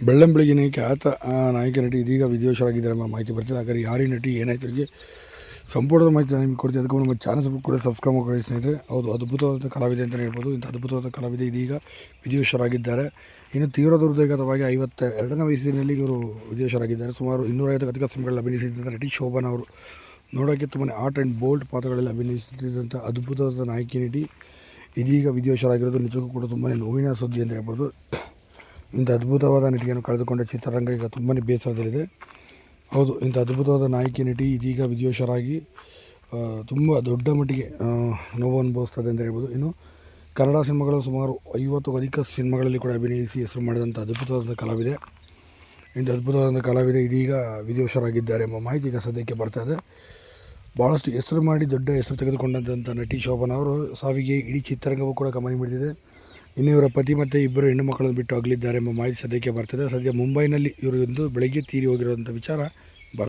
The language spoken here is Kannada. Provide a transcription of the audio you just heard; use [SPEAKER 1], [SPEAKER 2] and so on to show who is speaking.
[SPEAKER 1] ಬೆಳ್ಳಂಬೆಳಗಿನ ನಾಯಕಿ ಆತ ನಾಯಕ ನಟಿ ಇದೀಗ ವಿದೇಶರಾಗಿದ್ದಾರೆ ಎಂಬ ಮಾಹಿತಿ ಬರ್ತಿದೆ. ಹಾಗಾದ್ರೆ ಯಾರಿ ನಟಿ ಏನಾಯ್ತು ಅವರಿಗೆ? ಸಂಪೂರ್ಣದ ಮಾಹಿತಿ ನಾನು ನಿಮ್ಗೆ ಕೊಡ್ತೀನಿ. ಅದಕ್ಕೆ ನಮ್ಮ ಚಾನಲ್ ಕೂಡ ಸಬ್ಸ್ಕ್ರೈಬ್ ಮಾಡಿ ಸ್ನೇಹಿತರೆ. ಹೌದು, ಅದ್ಭುತವಾದ ಕಲಾವಿದೆ ಅಂತಲೇ ಹೇಳ್ಬೋದು. ಇಂಥ ಅದ್ಭುತವಾದ ಕಲಾವಿದೆ ಇದೀಗ ವಿದೇಶರಾಗಿದ್ದಾರೆ ಇನ್ನು ತೀವ್ರ ದುರ್ದೈಗತವಾಗಿ ಐವತ್ತ ಎರಡನೇ ವಯಸ್ಸಿನಲ್ಲಿ ಇವರು ವಿದೇಶರಾಗಿದ್ದಾರೆ ಸುಮಾರು ಇನ್ನೂರೈವತ್ತು ಕಥಕ ಸಿನಿಮಾಗಳಲ್ಲಿ ಅಭಿನಯಿಸಿದ್ದಂಥ ನಟಿ ಶೋಭನ್ ಅವರು. ನೋಡೋಕ್ಕೆ ತುಂಬಾ ಆರ್ಟ್ ಆ್ಯಂಡ್ ಬೋಲ್ಡ್ ಪಾತ್ರಗಳಲ್ಲಿ ಅಭಿನಯಿಸುತ್ತಿದ್ದಂಥ ಅದ್ಭುತವಾದ ನಾಯಕಿ ನಟಿ ಇದೀಗ ವಿದೇಶರಾಗಿರೋದು ನಿಜಕ್ಕೂ ಕೂಡ ತುಂಬಾ ನೋವಿನ ಸುದ್ದಿ ಅಂತ ಹೇಳ್ಬೋದು. ಇಂಥ ಅದ್ಭುತವಾದ ನಟಿಯನ್ನು ಕಳೆದುಕೊಂಡ ಚಿತ್ರರಂಗ ಈಗ ತುಂಬಾ ಬೇಸರದಲ್ಲಿದೆ. ಹೌದು, ಇಂಥ ಅದ್ಭುತವಾದ ನಾಯಕಿ, ನಟಿ ಇದೀಗ ವಿದೇಶರಾಗಿ ತುಂಬ ದೊಡ್ಡ ಮಟ್ಟಿಗೆ ನೋವು ಅನುಭವಿಸ್ತದೆ ಅಂತ ಹೇಳ್ಬೋದು. ಇನ್ನು ಕನ್ನಡ ಸಿನಿಮಾಗಳು ಸುಮಾರು ಐವತ್ತು ಅಧಿಕ ಸಿನಿಮಾಗಳಲ್ಲಿ ಕೂಡ ಅಭಿನಯಿಸಿ ಹೆಸರು ಮಾಡಿದಂಥ ಅದ್ಭುತವಾದ ಕಲಾವಿದೆ. ಇಂಥ ಅದ್ಭುತವಾದ ಕಲಾವಿದೆ ಇದೀಗ ವಿದೇಶರಾಗಿದ್ದಾರೆ ಎಂಬ ಮಾಹಿತಿ ಈಗ ಸದ್ಯಕ್ಕೆ ಬರ್ತಾ ಇದೆ. ಭಾಳಷ್ಟು ಹೆಸರು ಮಾಡಿ ದೊಡ್ಡ ಹೆಸರು ತೆಗೆದುಕೊಂಡಂಥ ನಟಿ ಶೋಭನ್ ಅವರು ಸಾವಿಗೆ ಇಡೀ ಚಿತ್ರರಂಗವೂ ಕೂಡ ಗಮನ ಹಿಡಿದಿದೆ ಇನ್ನು ಇವರ ಪತಿ ಮತ್ತು ಇಬ್ಬರು ಹೆಣ್ಣು ಮಕ್ಕಳನ್ನು ಬಿಟ್ಟು ಅಗಲಿದ್ದಾರೆ ಎಂಬ ಮಾಹಿತಿ ಸದ್ಯಕ್ಕೆ ಬರ್ತದೆ. ಸದ್ಯ ಮುಂಬೈನಲ್ಲಿ ಇವರು ಇಂದು ಬೆಳಗ್ಗೆ ತೀರಿ ಹೋಗಿರುವಂಥ ವಿಚಾರ